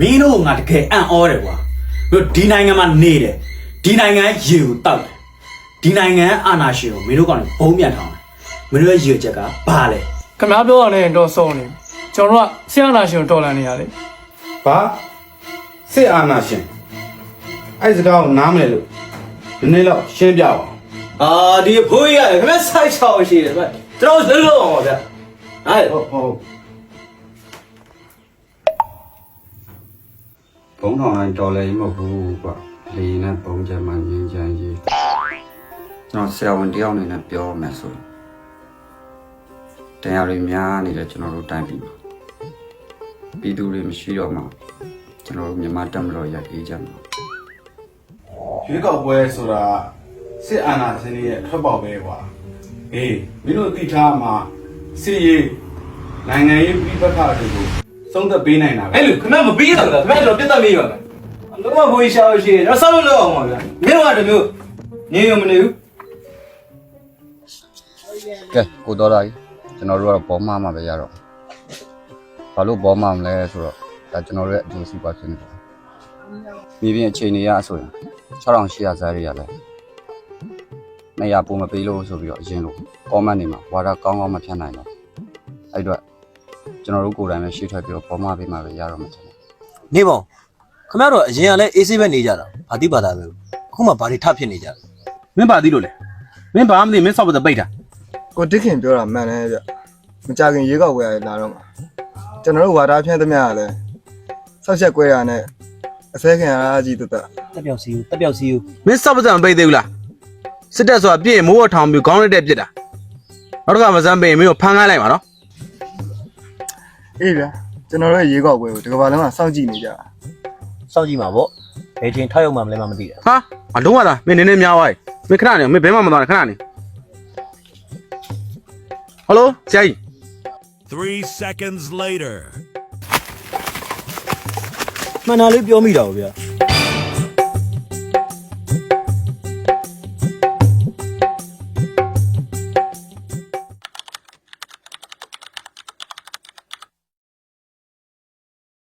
မင်းတို့ကငါတကယ်အံ့ဩတယ်ကွာမင်းတို့ဒီနိုင်ငံမှာနေတယ်ဒီနိုင်ငံရဲ့ရေကိုတောက်တယ်ဒီနိုင်ငံရဲ့အာဏာရှင်ကိုမင်းတို့ကောင်ဘုံမြန်ထောင်းတယ်မင်းတို့ရဲ့ရေချက်ကဘာလဲခင်ဗျားပြောရတဲ့တော့ဆုံးနေကျွန်တော်တို့ကဆရာနာရှင်ကိုတော်လန်နေရတယ်ဘာစစ်အာဏာရှင်အဲ့စကားကိုနားမလဲလို့ဒီနေ့တော့ရှင်းပြပါဦးအာဒီအဖိုးကြီးရတယ်ခင်ဗျစိုက်ချောင်းရှိတယ်ဗျကျွန်တော်လုံးလုံးအောင်ပါဗျအဲ့ဟုတ်ဟုတ် ဘုံထောင်တိုင်းတော်လည်းမဟုတ်ဘူးကွာလေနဲ့ပုံကြမ်းမှငင်းချမ်းရေးကျွန်တော်ဆရာဝန်တယောက်အနေနဲ့ပြောမယ်ဆိုရင်တရားတွေများနေတယ်ကျွန်တော်တို့တိုင်းပြည်မှာပြည်သူတွေမရှိတော့မှကျွန်တော်တို့မြန်မာတပ်မတော်ရအေးကြမှာရွေးကောက်ပွဲဆိုတာစစ်အာဏာရှင်တွေရဲ့ထွက်ပေါက်ပဲကွာအေးမင်းတို့သိထားမှာစစ်ရေးနိုင်ငံရေးပြည်ပခါတွေကို သုံးသက်ပေးနိုင်တာပဲအဲ့လိုခင်ဗျမပြီးတော့လားခင်ဗျကျွန်တော်ပြတ်တတ်မေးပါမယ်လုံးဝဘိုးကြီးရှာလို့ရှိရင်ကျွန်တော်ဆောက်လို့လောက်အောင်ပါဗျမင်းတို့ကတမျိုးနေရမနေဘူးကဲကိုတော်လာကြီးကျွန်တော်တို့ကတော့ဘောမမှာပဲရတော့ဘာလို့ဘောမမလဲဆိုတော့ဒါကျွန်တော်တို့ရဲ့အကျိုးစီးပွားဖြစ်နေတယ်မြေပြင်အခြေအနေရဆိုရင်6800ဇာတ်တွေရတယ်နေရပုံမပေးလို့ဆိုပြီးတော့အရင်လို့ comment တွေမှာဝါဒကောင်းကောင်းမဖြတ်နိုင်တော့အဲ့တော့ ကျွန်တော်တို့ကိုယ်တိုင်ပဲရှေ့ထွက်ပြီးတော့ဘောမပေးမှာပဲရတော့မှာတယ်နေပေါ့ခမရတော့အရင်ကလည်းအေးဆေးပဲနေကြတာဘာတိပါတာပဲအခုမှဘာတွေထဖြစ်နေကြလဲမင်းပါသေးလို့လေမင်းဘာမှမသိမင်းစောက်ပတ်ပိတ်တာကိုတစ်ခင်ပြောတာမှန်တယ်ဗျမကြခင်ရေကောက်ဝယ်ရလာတော့မှာကျွန်တော်တို့ဝါဒဖြန့်သမျှကလည်းဆောက်ချက်ကွဲရနဲ့အစဲခင်အားကြီးတက်တက်တက်ပြောက်စီဦးတက်ပြောက်စီဦးမင်းစောက်ပတ်မပိတ်သေးဘူးလားစစ်တပ်ဆိုတာပြည့်မိုးဝထောင်ပြီးခေါင်းရက်တက်ပြစ်တာနောက်တစ်ခါမစမ်းပိတ်ရင်မင်းကိုဖမ်းခိုင်းလိုက်ပါနော် အေးဗျကျွန်တော်တို့ရေကောက်ဝယ်ကိုဒီကဘာလုံးကစောင့်ကြည့်နေကြတာစောင့်ကြည့်မှာပေါ့ဘယ်ချိန်ထောက်ရောက်မှမလဲမသိတာဟာအလုံးဝလားမင်းနည်းနည်းများသွားပြီမင်းခဏနေမင်းဘဲမှမသွားနဲ့ခဏနေဟယ်လိုဆရာကြီး Three seconds later. မှန်တာလေးပြောမိတာဗျာ